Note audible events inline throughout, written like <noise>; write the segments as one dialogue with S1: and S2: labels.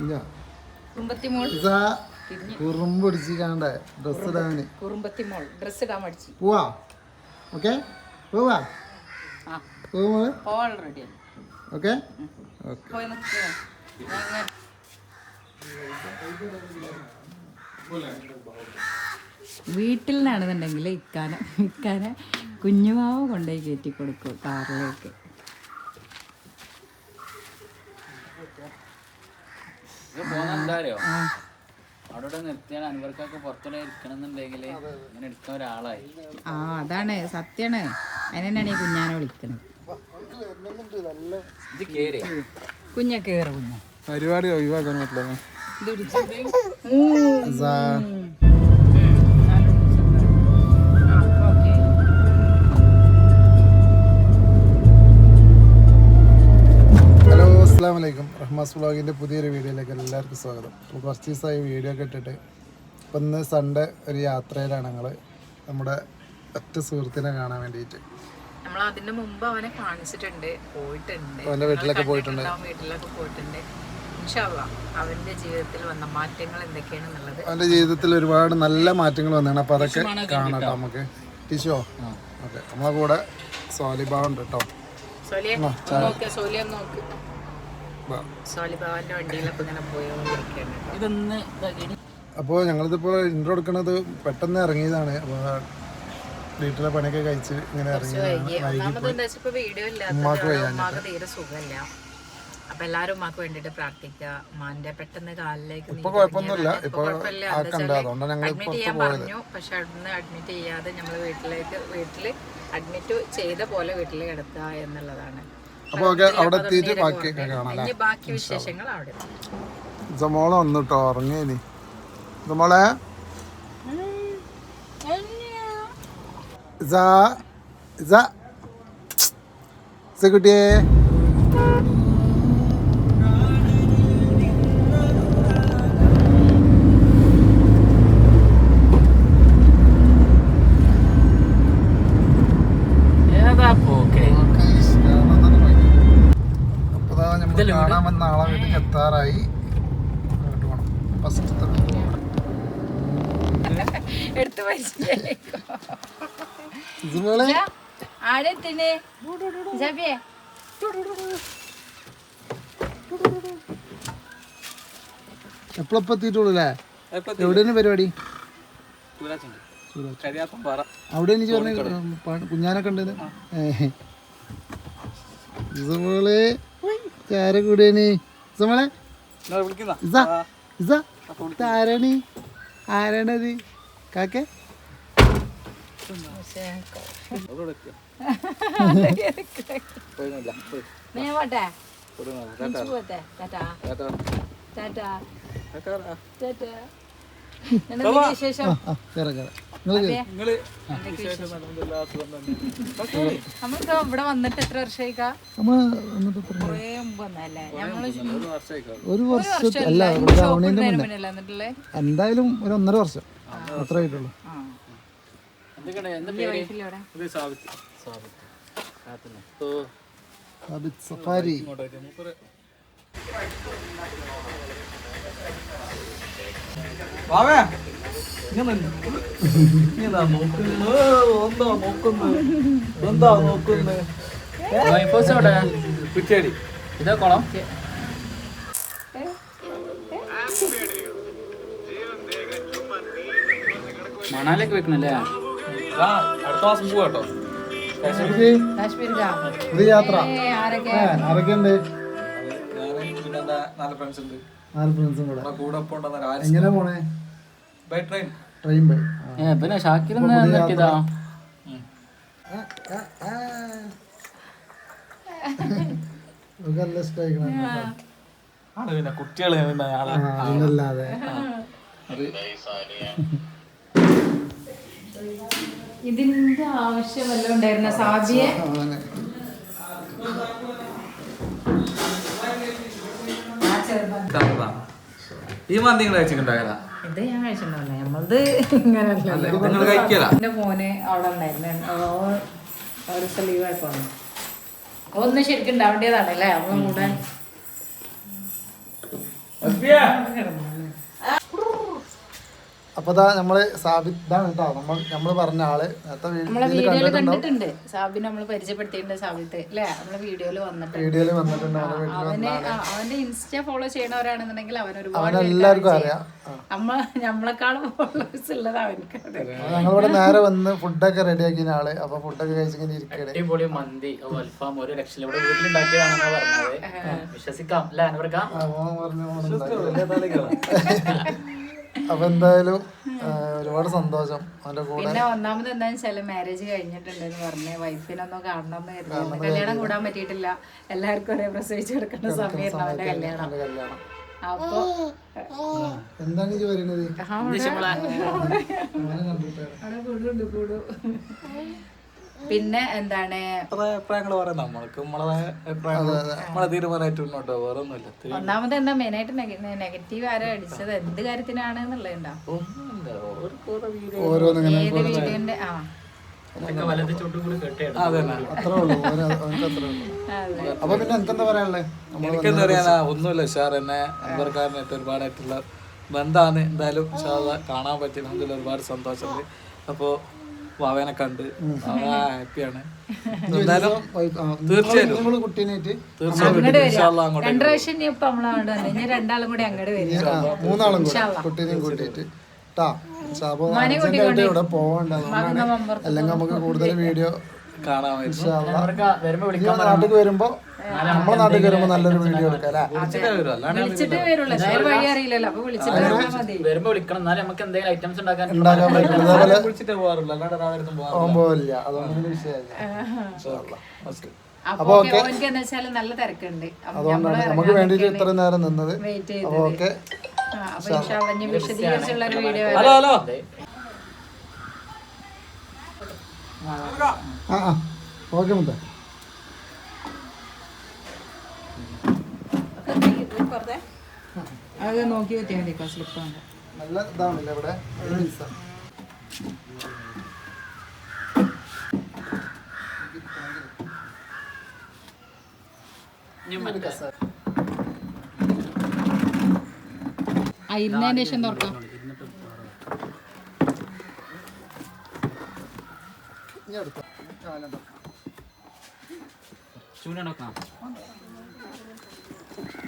S1: ഇല്ല.
S2: കുറുമ്പത്തിമോൾ.
S1: ഇതാ കുറുമ്പ് പിടിച്ചിക്കാണ്ടേ ഡ്രസ് ഇടാന്.
S2: കുറുമ്പത്തിമോൾ. ഡ്രസ് ഇടാൻ
S1: പോവാ. ഓക്കെ പോവാ.
S2: ഓൾറെഡി
S1: ഓക്കെ
S2: വീട്ടിൽ നിന്നാണെന്നുണ്ടെങ്കിൽ ഇക്കാന ഇക്കാനെ കുഞ്ഞുമാവ് കൊണ്ടുപോയി കയറ്റി കൊടുക്കും കാറിലേക്ക്.
S3: ഇത് പോകുന്ന എന്താ അവിടെ നിർത്തിയാൽ അൻവർക്കൊക്കെ പുറത്തുകൂടെ ഇരിക്കണമെന്നുണ്ടെങ്കിൽ ഇങ്ങനെ എടുക്കുന്ന ഒരാളായി.
S2: ആ അതാണ് സത്യാണ്. അതിനാണ് ഈ കുഞ്ഞാനെ വിളിക്കുന്നത്
S3: ഇത് കേറി.
S2: കുഞ്ഞ കേറ കുഞ്ഞ.
S1: പരിപാടി ഒഴിവാക്കാൻ പറ്റില്ല. അസ്സാം വലൈക്കും റഹ്മാസ് വ്ളോഗിന്റെ പുതിയൊരു വീഡിയോയിലേക്ക് എല്ലാവർക്കും സ്വാഗതം. അപ്പോൾ കുറച്ച് ദിവസമായി വീഡിയോ ഒക്കെ ഇട്ടിട്ട് ഇപ്പം ഇന്ന് സൺഡേ ഒരു യാത്രയിലാണ് ഞങ്ങൾ നമ്മുടെ ഒറ്റ സുഹൃത്തിനെ കാണാൻ വേണ്ടിയിട്ട്.
S2: നമ്മൾ അതിന് മുമ്പ് അവനെ കാണിച്ചിട്ടുണ്ട് പോയിട്ടുണ്ട്.
S1: അവന്റെ വീട്ടിലൊക്കെ പോയിട്ടുണ്ട്.
S2: വീട്ടിലൊക്കെ പോയിട്ടുണ്ട്. അവന്റെ ജീവിതത്തിൽ വന്ന മാറ്റങ്ങൾ എന്തൊക്കെയാണെന്നുള്ളത്
S1: അവന്റെ ജീവിതത്തിൽ ഒരുപാട് നല്ല മാറ്റങ്ങൾ വന്നാണ് അപ്പോൾ അതൊക്കെ കാണാം നമുക്ക്. ടിഷോ ഓക്കെ. നമ്മളെ കൂടെ സോലിബാ ഉണ്ട് കേട്ടോ.
S2: സോലിയ? നോക്ക് സോലിയ നോക്ക്. സോലിബാബാന്റെ വണ്ടിയിലൊക്കെ ഇങ്ങനെ പോയോണ്ടിരിക്കുകയാണ്.
S3: ഇതൊന്ന്
S1: അപ്പോൾ ഞങ്ങളിതിപ്പോൾ ഇൻട്രോ എടുക്കുന്നത് പെട്ടെന്ന് ഇറങ്ങിയതാണ്. അപ്പോൾ വീട്ടിലെ പണിയൊക്കെ കഴിച്ച് ഇങ്ങനെ
S2: തീരെ സുഖമില്ല. അപ്പൊ എല്ലാരും ഉമ്മാക്ക് വേണ്ടിട്ട് പ്രാർത്ഥിക്കുക. മാന്റെ പെട്ടെന്ന് കാലിലേക്ക്
S1: ഇപ്പൊ കുഴപ്പമൊന്നുമില്ല. ഇപ്പൊ
S2: അഡ്മിറ്റ് ചെയ്യാൻ പറഞ്ഞു. പക്ഷെ അവിടുന്ന് അഡ്മിറ്റ് ചെയ്യാതെ നമ്മൾ വീട്ടിലേക്ക് വീട്ടിൽ അഡ്മിറ്റ് ചെയ്ത പോലെ വീട്ടിൽ കിടത്തുക എന്നുള്ളതാണ്.
S1: അപ്പോൾ അവിടെ എത്തിയിട്ട് ബാക്കിയൊക്കെ കാണാം
S2: ഇനി ബാക്കി വിശേഷങ്ങൾ അവിടെ
S1: കേട്ടോ ഇസ കുട്ടിയെ. വന്ന ആളെ വീട്ടിൽ എത്താറായി. അങ്ങോട്ട് പോകണം ഫസ്റ്റ് <laughs>
S2: എടുത്ത് പരിചയം
S1: ഇതുപോലെ?
S2: ആടെ എത്തിനെ ജാബിയെ.
S1: എപ്പോഴപ്പം എത്തിയിട്ടുള്ളൂ അല്ലേ എവിടെയാണ് പരിപാടി?
S3: പറ
S1: അവിടെ എനിക്ക് പറഞ്ഞ കുഞ്ഞാനൊക്കെ ഉണ്ടെന്ന്? ഇതുപോലെ ചാര കൂടിയാണ്? ഇസ ആരാണ് ആരാണത്? കാക്കെ.
S2: നീ ഇവിടെ വന്നിട്ട് എത്ര വർഷമായിക്കാ
S3: ഒരു
S1: വർഷം അല്ല എന്തായാലും ഒരു ഒന്നര വർഷം. അത്ര ആയിട്ടുള്ളൂ
S2: സഫാരി.
S3: എന്തൊക്കെയാണ് ഇതാ കുളം. മണാലേക്ക് വെക്കണല്ലേ അടുത്ത മാസം പോവാട്ടോ
S1: യാത്ര?
S4: നാല് ഫ്രണ്ട്സ് ഉണ്ട്.
S1: കൂടെ. എങ്ങനെ പോണേ?
S4: ബൈ ട്രെയിൻ
S1: ട്രെയിൻ
S3: പിന്നെ
S4: ഷാക്കിൽ പിന്നെ കുട്ടികൾ
S1: അതല്ലാതെ.
S2: ഇതിന്റെ ആവശ്യമല്ല ഉണ്ടായിരുന്ന? സാബിയെ.
S4: ഈ മന്തി കഴിച്ചിട്ടുണ്ടാകല
S2: ഇത് ഞാൻ കഴിച്ചിട്ടുണ്ടല്ലോ നമ്മളത്
S4: ഇങ്ങനെയല്ല.
S2: എന്റെ മോന് അവിടെ ഉണ്ടായിരുന്നു. ഒരു ദിവസം ലീവ് ആയപ്പോ ഒന്ന് ശരിക്കും ഉണ്ടാവേണ്ടതാണ് അല്ലേ അവളും കൂടെ
S1: അപ്പൊ ഇതാ നമ്മൾ സാബിത് ഇതാണ് കേട്ടോ. നമ്മൾ നമ്മൾ പറഞ്ഞ ആൾ. നേരത്തെ
S2: നമ്മളെ
S1: വീഡിയോയിൽ
S2: കണ്ടിട്ടുണ്ട്. സാബിനെ നമ്മൾ പരിചയപ്പെടുത്തിയിട്ടുണ്ട് സാബിത്ത്. അല്ലേ? നമ്മളെ വീഡിയോയിൽ വന്നിട്ടുണ്ട്.
S1: വീഡിയോയിൽ വന്നിട്ടുണ്ട്. അവരുടെ വീട്ടിൽ
S2: അവന് ആ, അവന്റെ ഇൻസ്റ്റ ഫോളോ ചെയ്യണവരാണെന്നുണ്ടെങ്കിൽ അവൻ ഒരുപാട്
S1: അവനെല്ലാവർക്കും അറിയാം.
S2: നമ്മ നമ്മളെക്കാളും ഫോളോവേഴ്സ് ഉള്ളത് അവനക്ക്
S1: അപ്പൊ ഞങ്ങളിവിടെ നേരെ വന്ന് ഫുഡൊക്കെ റെഡി ആക്കി ആൾ. അപ്പൊ ഫുഡൊക്കെ കഴിച്ചിങ്ങനെ ഇരിക്കണേ
S3: അടിപൊളി മന്തി. ഓ, അൽഫാം ഒരു ലക്ഷം ഇവിടെ വീട്ടിലുണ്ടാക്കിയതാണെന്നാ പറഞ്ഞത്. വിശ്വസിക്കാം. അല്ല അനുവർക്കാം
S1: അപ്പൊ എന്തായാലും ഒരുപാട് സന്തോഷം അവന്റെ കൂടെ.
S2: പിന്നെ ഒന്നാമത് എന്തായാലും മാര്യേജ് മാരേജ് കഴിഞ്ഞിട്ടുണ്ടെന്ന് പറഞ്ഞ് വൈഫിനൊന്നും കാണണം എന്ന് കല്യാണം കൂടാൻ പറ്റിയിട്ടില്ല. എല്ലാവർക്കും ഒരേ പ്രസവിച്ച് കൊടുക്കേണ്ട സമയത്ത് അവന്റെ കല്യാണം. അപ്പൊ
S1: എന്താണ് ഇത് പറയുന്നത്
S2: അവിടെ. കൂടുണ്ട് കൂടു പിന്നെ എന്താണ്?
S4: അഭിപ്രായങ്ങൾ പറയാം നമ്മൾക്ക് നമ്മളെ അഭിപ്രായങ്ങൾ നമ്മളെ തീരുമാനമായിട്ട് മുന്നോട്ട് പോകും. വേറെ ഒന്നുമില്ല ഇത്തിരി
S2: ഒന്നാമത് എന്താ മെയിനായിട്ട് നെഗറ്റീവ് ആരോ അടിച്ചത്? എന്ത് കാര്യത്തിനാണ് എന്നുള്ളതുണ്ടോ? ഏത് വീഡിയോന്റെ ആ.
S1: അപ്പൊ പിന്നെ എനിക്കെന്താ പറയാനുള്ളത്
S4: എനിക്കെന്താ പറയാനാ? ഒന്നുമില്ല. ഷാർ എന്നെ അമ്പർക്കാരനായിട്ട് ഒരുപാടായിട്ടുള്ള ബന്ധാണ്. എന്തായാലും കാണാൻ പറ്റി. നമുക്ക് ഒരുപാട് സന്തോഷമുണ്ട്. അപ്പോൾ വാവേനെ കണ്ട്. ഹാപ്പിയാണ്. എന്തായാലും തീർച്ചയായും
S1: നിങ്ങൾ കുട്ടീനായിട്ട്
S4: തീർച്ചയായും ഇൻഷാല്ലാ അങ്ങോട്ട്
S2: രണ്ടു പ്രാവശ്യം ഇനി ഇപ്പൊ നമ്മളവിടെ ഞാൻ രണ്ടാളും കൂടി അങ്ങോട്ട് വരും.
S1: മൂന്നാളും കൂടെ കുട്ടീനെയും കൂട്ടിയിട്ട്. ട്ടാ ഇവിടെ പോവണ്ട. അല്ലെങ്കിൽ നമുക്ക് കൂടുതൽ വീഡിയോ
S4: കാണാൻ
S3: വരുമ്പോ
S1: നാട്ടിൽ വരുമ്പോ നമ്മളെ നാട്ടിൽ വരുമ്പോ നല്ലൊരു വീഡിയോ എടുക്കാം അല്ലേ?
S4: വിളിച്ചിട്ടേ വരും അല്ലാണ്ട്
S2: വിളിച്ചിട്ട് വരുള്ളൂ. എന്തായാലും വഴി അറിയില്ലല്ലോ. അപ്പൊ വിളിച്ചിട്ട് വന്നാൽ മതി.
S3: വരുമ്പോ വിളിക്കണം. എന്നാലും നമുക്ക് എന്തെങ്കിലും ഐറ്റംസ് ഉണ്ടാക്കാൻ
S1: ഉണ്ടാക്കാൻ പറ്റും അതേപോലെ
S4: വിളിച്ചിട്ടേ പോകാറുള്ളൂ അല്ലാണ്ട് ഒരാളുടെ പോകാറില്ല.
S1: പോകുമ്പോല്ല അതുകൊണ്ട് പിന്നെ വിഷയമില്ല.
S4: ഓക്കെ
S2: അപ്പൊ നല്ല തിരക്കുണ്ട്.
S1: അതുകൊണ്ടാണ് നമുക്ക് വേണ്ടിട്ട് ഇത്ര നേരം നിന്നത്. അപ്പൊ ഓക്കെ.
S4: Hello hello.
S1: ആ ആ. ഓക്കെ മുത്ത.
S2: അത് നോക്കി വെക്കാൻ മതി സ്ലിപ്പ്
S1: നല്ല ഇതാണല്ലേ ഇവിടെ?
S2: ഇരുന്നതിന് ശേഷം തുറക്കാം.
S1: ഇനി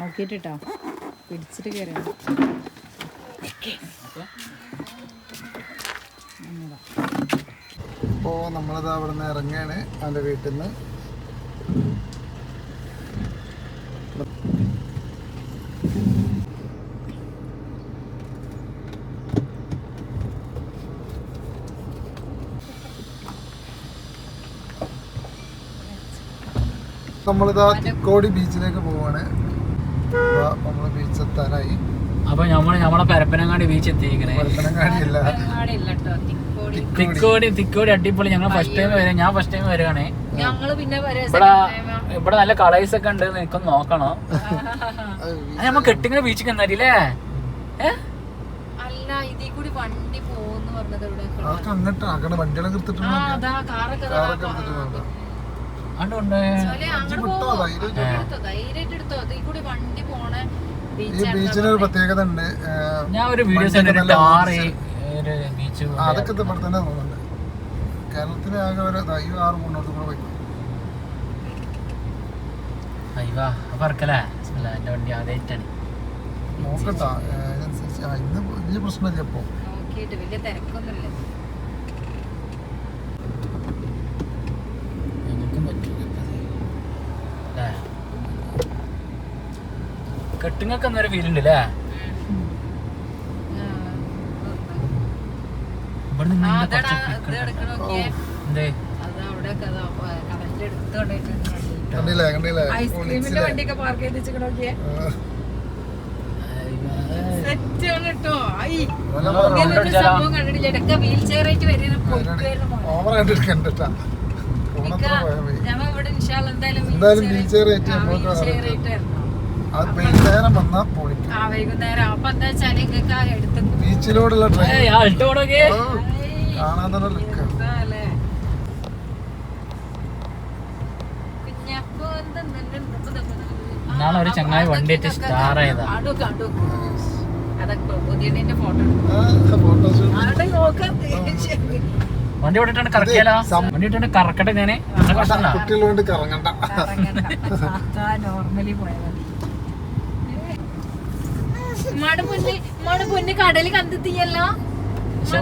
S2: നോക്കിയിട്ടോ പിടിച്ചിട്ട് കയറിയാണ്
S1: ഇപ്പോൾ നമ്മളത് അവിടെ നിന്ന് ഇറങ്ങുകയാണ് അവന്റെ വീട്ടിൽ നിന്ന് നമ്മളിതാ തിക്കോടി ബീച്ചിലേക്ക് പോവാണ്. നമ്മൾ ബീച്ച് എത്താനായി
S3: അപ്പൊ നമ്മൾ നമ്മളെ പരപ്പനങ്ങാടി ബീച്ച് എത്തിയിരിക്കണേ തിക്കോടി. തിക്കോടി അടിപൊളി. ഞങ്ങൾ ഫസ്റ്റ് ടൈം വരാം ഞാൻ ഫസ്റ്റ് ടൈം വരികയാണേ ഇവിടെ ഇവിടെ നല്ല കളേഴ്സ് ഒക്കെ ഉണ്ട് നിനക്കൊന്ന് നോക്കണോ. നമ്മ കെട്ടിങ്ങനെ ബീച്ചിൽ എന്നറിയില്ലേ
S1: അങ്ങോട്ട് ഈ ബീച്ചിന് ഒരു പ്രത്യേകത ഉണ്ട്
S3: ഞാൻ ഒരു വീഡിയോസ്
S1: വണ്ടിയൊക്കെ
S3: കണ്ടിട്ട് ആറ് ഒരു ബീച്ച്
S1: ആ, അതൊക്കെ ഇവിടെ തന്നെ തോന്നുന്നുണ്ട്. കേരളത്തിലെ ആകെ ഒരു ഈ ആറ് മുന്നോട്ട് കൂടെ പോയി
S3: അയ്യോ അപ്പൊ ഇറക്കല്ലേ എന്റെ വണ്ടി ആദ്യമായിട്ടാണ്
S1: നോക്കട്ടാ ഏഹ്, അതിനനുസരിച്ച് ആ, ഇന്ന് വലിയ പ്രശ്നമില്ല ഇപ്പോ.
S2: നോക്കിയിട്ട് വലിയ തിരക്കൊന്നുമില്ല
S3: ഞങ്ങൾക്കും പറ്റൂല കെട്ടുങ്ങൾക്ക് എന്നൊരു ഫീൽ ഉണ്ട് അല്ലേ ഇവിടെ നിന്ന്
S2: ആ,
S3: ഇങ്ങനെ
S2: അതെടാ,
S3: കുറച്ച്
S2: ഇത് എടുക്കണ നോക്കിയേ.
S3: എന്തേ
S2: അത് അവിടെയൊക്കെ അതാ, ആ, കടലിന്റെ അടുത്ത് കൊണ്ടുപോയിട്ടുണ്ട് വണ്ടി.
S1: കണ്ടില്ലേ കണ്ടില്ലേ
S2: ഐസ്ക്രീമിന്റെ വണ്ടിയൊക്കെ പാർക്ക് ചെയ്ത് വെച്ചിട്ട് നോക്കിയേ സെറ്റ് ആണ് കേട്ടോ ഐ ഇങ്ങനെ ഒരു സംഭവം കണ്ടിട്ടില്ല ഇടയ്ക്ക് വീൽ ചെയർ ആയിട്ട് വരുന്ന
S1: അന്നേരം വീലുണ്ട് അല്ലേ
S2: ഞമ്മ ഇവിടെ ഇൻഷാല്ല എന്തായാലും
S1: എന്തായാലും വീൽ ചെയർ ആയിട്ട് അത് വൈകുന്നേരം വന്നാൽ പൊളിക്കും
S2: ആ വൈകുന്നേരം. അപ്പൊ എന്താ വെച്ചാൽ നിങ്ങൾക്ക് ആ എടുത്ത്
S1: ബീച്ചിലൂടെയുള്ള ട്രെയിൻ.
S3: ആൾട്ടോ
S1: കാണാൻ തന്നെ ലുക്ക്.
S3: നാളെ ഒരു ചങ്ങായി വണ്ടി സ്റ്റാർ ആയതാ
S2: അടുക്ക് അടുക്ക് അതൊക്കെ പുതിയതിന്റെ ഫോട്ടോ
S1: ഫോട്ടോഷൂട്ട്
S2: അവിടെ നോക്കാം
S3: വണ്ടി വിട്ടിട്ടുണ്ട് കറക്കിയാലോ? വണ്ടി വിട്ടിട്ട് കറക്കട്ടെ
S1: ഞാൻ? കൊണ്ട് കറങ്ങണ്ട.
S2: നോർമലി പോയാൽ മതി. ഉമ്മാടെ പൊന്ന് ഉമ്മാടെ പൊന്ന് കടൽ കണ്ടെത്തിയല്ലോ.
S3: പക്ഷെ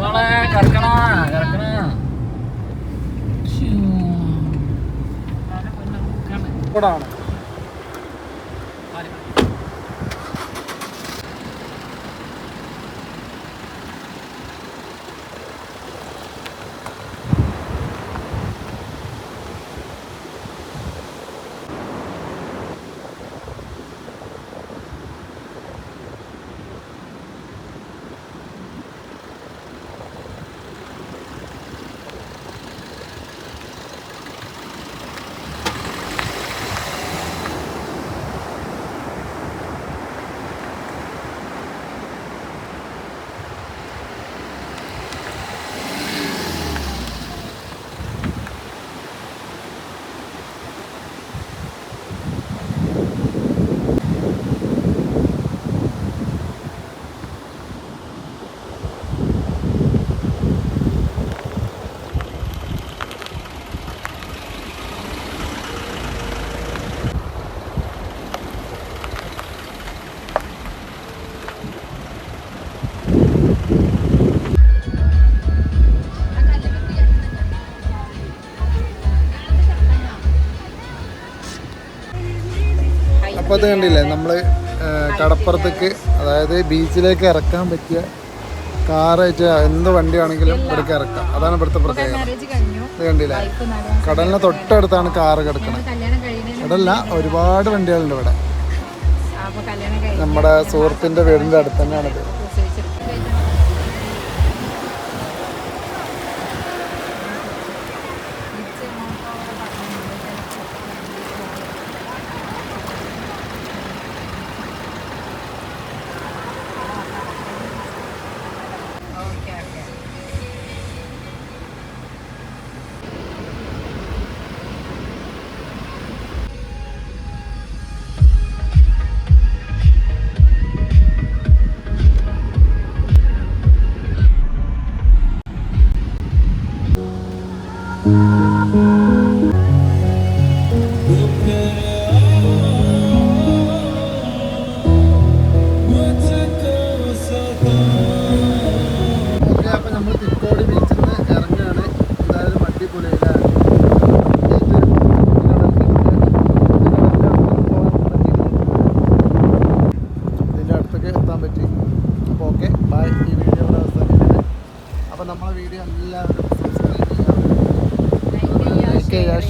S1: അപ്പോൾ അത് കണ്ടില്ലേ? നമ്മൾ കടപ്പുറത്തേക്ക് അതായത് ബീച്ചിലേക്ക് ഇറക്കാൻ പറ്റിയ കാറായിട്ട് എന്ത് വണ്ടി ആണെങ്കിലും ഇവിടേക്ക് ഇറക്കാം. അതാണ് ഇവിടുത്തെ പ്രത്യേകത. ഇത് കണ്ടില്ലേ? കടലിന് തൊട്ടടുത്താണ് കാറ് കിടക്കുന്നത് ഇവിടെല്ല ഒരുപാട് വണ്ടികളുണ്ട് ഇവിടെ. നമ്മുടെ സുഹൃത്തിന്റെ വീടിന്റെ അടുത്ത് തന്നെയാണിത്.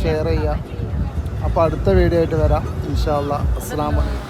S1: ഷെയർ ചെയ്യുക അപ്പോൾ അടുത്ത വീഡിയോ ആയിട്ട് വരാം. ഇൻഷാ അല്ലാ അസ്സാം വലൈക്കും